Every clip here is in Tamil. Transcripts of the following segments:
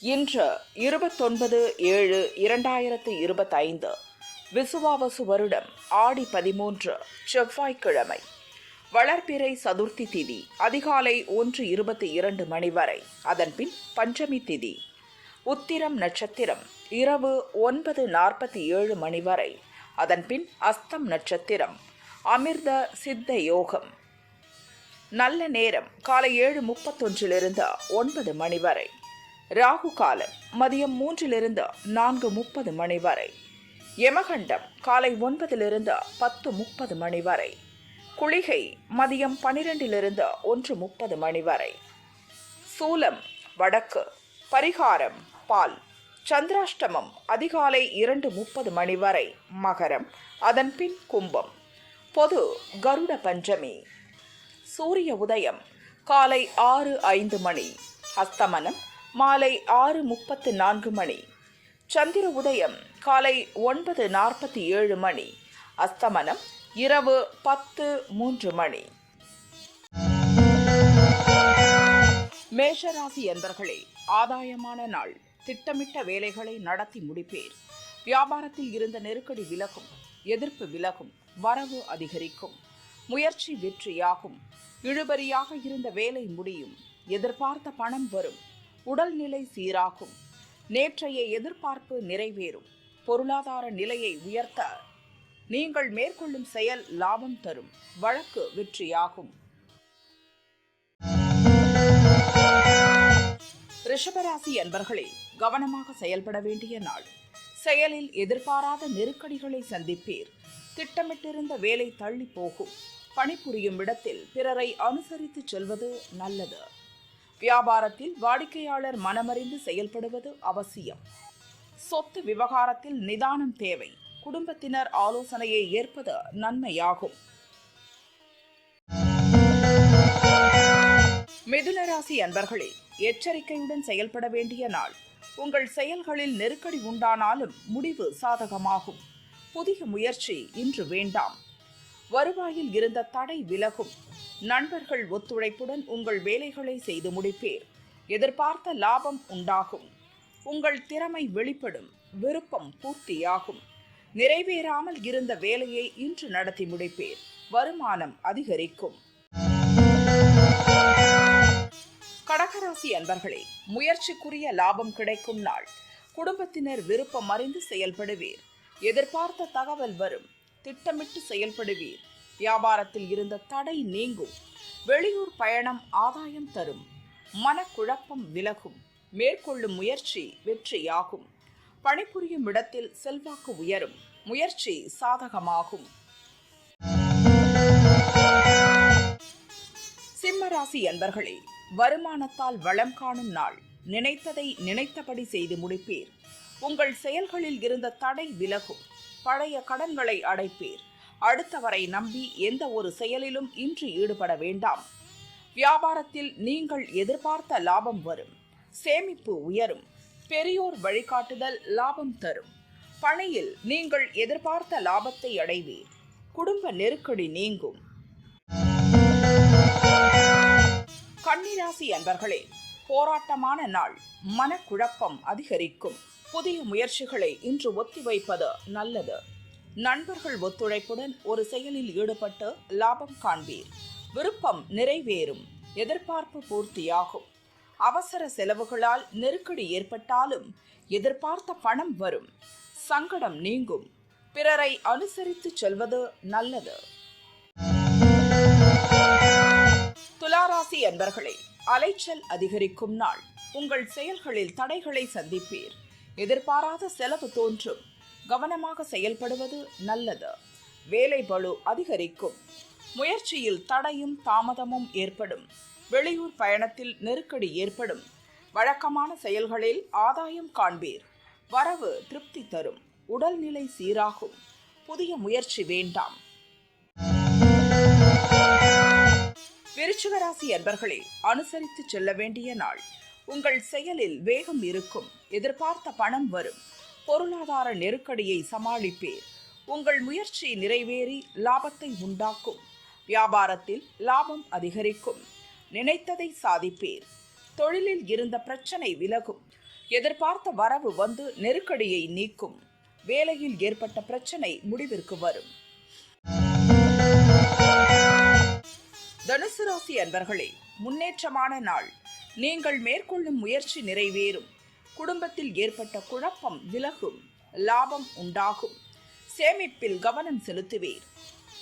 இன்று இருபத்தொன்பது ஏழு இரண்டாயிரத்து இருபத்தைந்து விசுவாவசு வருடம் ஆடி பதிமூன்று செவ்வாய்க்கிழமை. வளர்பிறை சதுர்த்தி திதி அதிகாலை ஒன்று இருபத்தி இரண்டு மணி வரை. அதன்பின் பஞ்சமி திதி. உத்திரம் நட்சத்திரம் இரவு ஒன்பது நாற்பத்தி ஏழு மணி வரை. அதன்பின் அஸ்தம் நட்சத்திரம் அமிர்த சித்த யோகம். நல்ல நேரம் காலை ஏழு முப்பத்தொன்றிலிருந்து ஒன்பது மணி வரை. ராகு காலம் மதியம் மூன்றிலிருந்து நான்கு முப்பது மணி வரை. யமகண்டம் காலை ஒன்பதிலிருந்து பத்து முப்பது மணி வரை. குளிகை மதியம் பனிரெண்டிலிருந்து ஒன்று முப்பது மணி வரை. சூலம் வடக்கு பரிகாரம் பால். சந்திராஷ்டமம் அதிகாலை இரண்டு முப்பது மணி வரை. மகரம் அதன்பின் கும்பம். பொது கருட பஞ்சமி. சூரிய உதயம் காலை ஆறு ஐந்து மணி. அஸ்தமனம் மாலை ஆறு முப்பத்து நான்கு மணி. சந்திர உதயம் காலை ஒன்பது நாற்பத்தி ஏழு மணி. அஸ்தமனம் இரவு பத்து மூன்று மணி. மேஷராசி என்பர்களே ஆதாயமான நாள். திட்டமிட்ட வேலைகளை நடத்தி முடிப்பேர். வியாபாரத்தில் இருந்த நெருக்கடி விலகும் எதிர்ப்பு விலகும் வரவு அதிகரிக்கும். முயற்சி வெற்றியாகும். இழுபறியாக இருந்த வேலை முடியும். எதிர்பார்த்த பணம் வரும். உடல்நிலை சீராகும். நேற்றைய எதிர்பார்ப்பு நிறைவேறும். பொருளாதார நிலையை உயர்த்த நீங்கள் மேற்கொள்ளும் செயல் லாபம் தரும். வழக்கு வெற்றியாகும். ரிஷபராசி அன்பர்களே கவனமாக செயல்பட வேண்டிய நாள். செயலில் எதிர்பாராத நெருக்கடிகளை சந்திப்பீர். திட்டமிட்டிருந்த வேலை தள்ளி போகும். பணிபுரியும் இடத்தில் பிறரை அனுசரித்து செல்வது நல்லது. வியாபாரத்தில் வாடிக்கையாளர் மனமறிந்து செயல்படுவது அவசியம். சொத்து விவகாரத்தில் நிதானம் தேவை. குடும்பத்தினர் ஆலோசனையை ஏற்பது நன்மையாகும். மிதுன ராசி அன்பர்களே எச்சரிக்கையுடன் செயல்பட வேண்டிய நாள். உங்கள் செயல்களில் நெருக்கடி உண்டானாலும் முடிவு சாதகமாகும். புதிய முயற்சி இன்று வேண்டாம். வருவாயில் இருந்த தடை விலகும். நண்பர்கள் ஒத்துழைப்புடன் உங்கள் வேலைகளை செய்து முடிப்பேர். எதிர்பார்த்த லாபம் உண்டாகும். உங்கள் திறமை வெளிப்படும். விருப்பம் பூர்த்தியாகும். நிறைவேறாமல் இருந்த வேலையை இன்று நடத்தி முடிப்பேர். வருமானம் அதிகரிக்கும். கடகராசி அன்பர்களே முயற்சிக்குரிய லாபம் கிடைக்கும் நாள். குடும்பத்தினர் விருப்பம் அறிந்து செயல்படுவீர். எதிர்பார்த்த தகவல் வரும். திட்டமிட்டு செயல்படுவீர். வியாபாரத்தில் இருந்த தடை நீங்கும். வெளியூர் பயணம் ஆதாயம் தரும். மனக்குழப்பம் விலகும். மேற்கொள்ளும் முயற்சி வெற்றியாகும். பணிபுரியும் இடத்தில் செல்வாக்கு உயரும். முயற்சி சாதகமாகும். சிம்மராசி அன்பர்களே வருமானத்தால் வளம் காணும் நாள். நினைத்ததை நினைத்தபடி செய்து முடிப்பீர். உங்கள் செயல்களில் இருந்த தடை விலகும். பழைய கடன்களை அடைப்பீர். அடுத்தவரை நம்பி எந்த ஒரு செயலிலும் இன்று ஈடுபட வேண்டாம். வியாபாரத்தில் நீங்கள் எதிர்பார்த்த லாபம் வரும். சேமிப்பு உயரும். பெரியோர் வழிகாட்டுதல் லாபம் தரும். பணியில் நீங்கள் எதிர்பார்த்த லாபத்தை அடைவீர். குடும்ப நெருக்கடி நீங்கும். கன்னிராசி அன்பர்களே போராட்டமான நாள். மனக்குழப்பம் அதிகரிக்கும். புதிய முயற்சிகளை இன்று ஒத்திவைப்பது நல்லது. நண்பர்கள் ஒத்துழைப்புடன் ஒரு செயலில் ஈடுபட்டு லாபம் காண்பீர். விருப்பம் நிறைவேறும். எதிர்பார்ப்பு பூர்த்தியாகும். அவசர செலவுகளால் நெருக்கடி ஏற்பட்டாலும் எதிர்பார்த்த பணம் வரும். சங்கடம் நீங்கும். பிறரை அனுசரித்து செல்வது நல்லது. துளாராசி அன்பர்களே அலைச்சல் அதிகரிக்கும் நாள். உங்கள் செயல்களில் தடைகளை சந்திப்பீர். எதிர்பாராத செலவு தோன்றும். கவனமாக செயல்படுவது நல்லது. வேலை பளு அதிகரிக்கும். முயற்சியில் தடையும் தாமதமும் ஏற்படும். வெளியூர் பயணத்தில் நெருக்கடி ஏற்படும். வழக்கமான செயல்களில் ஆதாயம் காண்பீர். வரவு திருப்தி தரும். உடல்நிலை சீராகும். புதிய முயற்சி வேண்டாம். விருச்சிகராசி அன்பர்களே அனுசரித்து செல்ல வேண்டிய நாள். உங்கள் செயலில் வேகம் இருக்கும். எதிர்பார்த்த பணம் வரும். பொருளாதார நெருக்கடியை சமாளிப்பீர். உங்கள் முயற்சி நிறைவேறி லாபத்தை உண்டாக்கும். வியாபாரத்தில் லாபம் அதிகரிக்கும். நினைத்ததை சாதிப்பீர். தொழிலில் இருந்த பிரச்சனை விலகும். எதிர்பார்த்த வரவு வந்து நெருக்கடியை நீக்கும். வேலையில் ஏற்பட்ட பிரச்சனை முடிவிற்கு வரும். தனுசு ராசி அன்பர்களே முன்னேற்றமான நாள். நீங்கள் மேற்கொள்ளும் முயற்சி நிறைவேறும். குடும்பத்தில் ஏற்பட்ட குழப்பம் விலகும். லாபம் உண்டாகும். சேமிப்பில் கவனம் செலுத்துவீர்.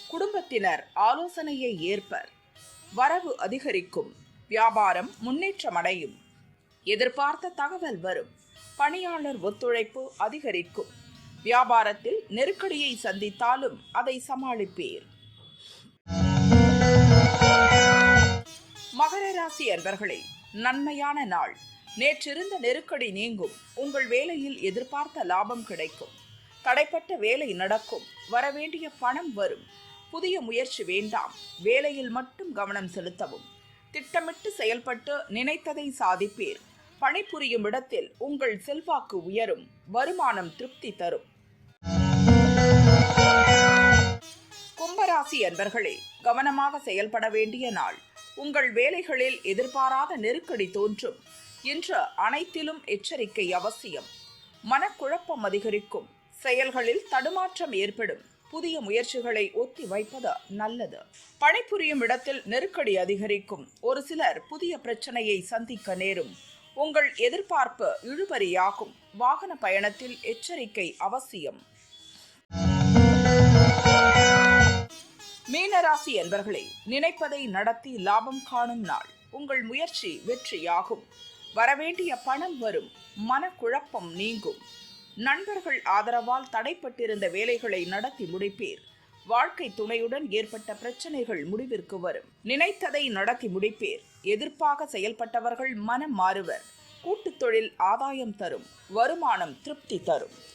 குடும்பத்தினர் ஆலோசனையை ஏற்பர். வரவு அதிகரிக்கும். வியாபாரம் முன்னேற்றமடையும். எதிர்பார்த்த தகவல் வரும். பணியாளர் ஒத்துழைப்பு அதிகரிக்கும். வியாபாரத்தில் நெருக்கடியை சந்தித்தாலும் அதை சமாளிப்பீர். மகர ராசி அன்பர்களே நன்மையான நாள். நேற்றிருந்த நெருக்கடி நீங்கும். உங்கள் வேலையில் எதிர்பார்த்த லாபம் கிடைக்கும். தடைப்பட்ட வேலை நடக்கும். வரவேண்டிய பணம் வரும். புதிய முயற்சி வேண்டாம். வேலையில் மட்டும் கவனம் செலுத்தவும். திட்டமிட்டு செயல்பட்டு நினைத்ததை சாதிப்பீர். பணிபுரியும் இடத்தில் உங்கள் செல்வாக்கு உயரும். வருமானம் திருப்தி தரும். கும்பராசி அன்பர்களே கவனமாக செயல்பட வேண்டிய நாள். உங்கள் வேலைகளில் எதிர்பாராத நெருக்கடி தோன்றும். இன்று அனைத்திலும் எச்சரிக்கை அவசியம். மனக்குழப்பம் அதிகரிக்கும். செயல்களில் தடுமாற்றம் ஏற்படும். புதிய முயற்சிகளை ஒத்தி வைப்பது நல்லது. பணிபுரியும் இடத்தில் நெருக்கடி அதிகரிக்கும். ஒரு சிலர் புதிய பிரச்சனையை சந்திக்க நேரும். உங்கள் எதிர்பார்ப்பு இழுபறியாகும். வாகன பயணத்தில் எச்சரிக்கை அவசியம். மீனராசி என்பர்களே நினைப்பதை நடத்தி லாபம் காணும் நாள். உங்கள் முயற்சி வெற்றியாகும். வரவேண்டிய பணம் வரும். மனக்குழப்பம் நீங்கும். நண்பர்கள் ஆதரவால் தடைப்பட்டிருந்த வேலைகளை நடத்தி முடிப்பீர். வாழ்க்கை துணையுடன் ஏற்பட்ட பிரச்சனைகள் முடிவிற்கு வரும். நினைத்ததை நடத்தி முடிப்பீர். எதிர்ப்பாக செயல்பட்டவர்கள் மனம் மாறுவர். கூட்டுத் தொழில் ஆதாயம் தரும். வருமானம் திருப்தி தரும்.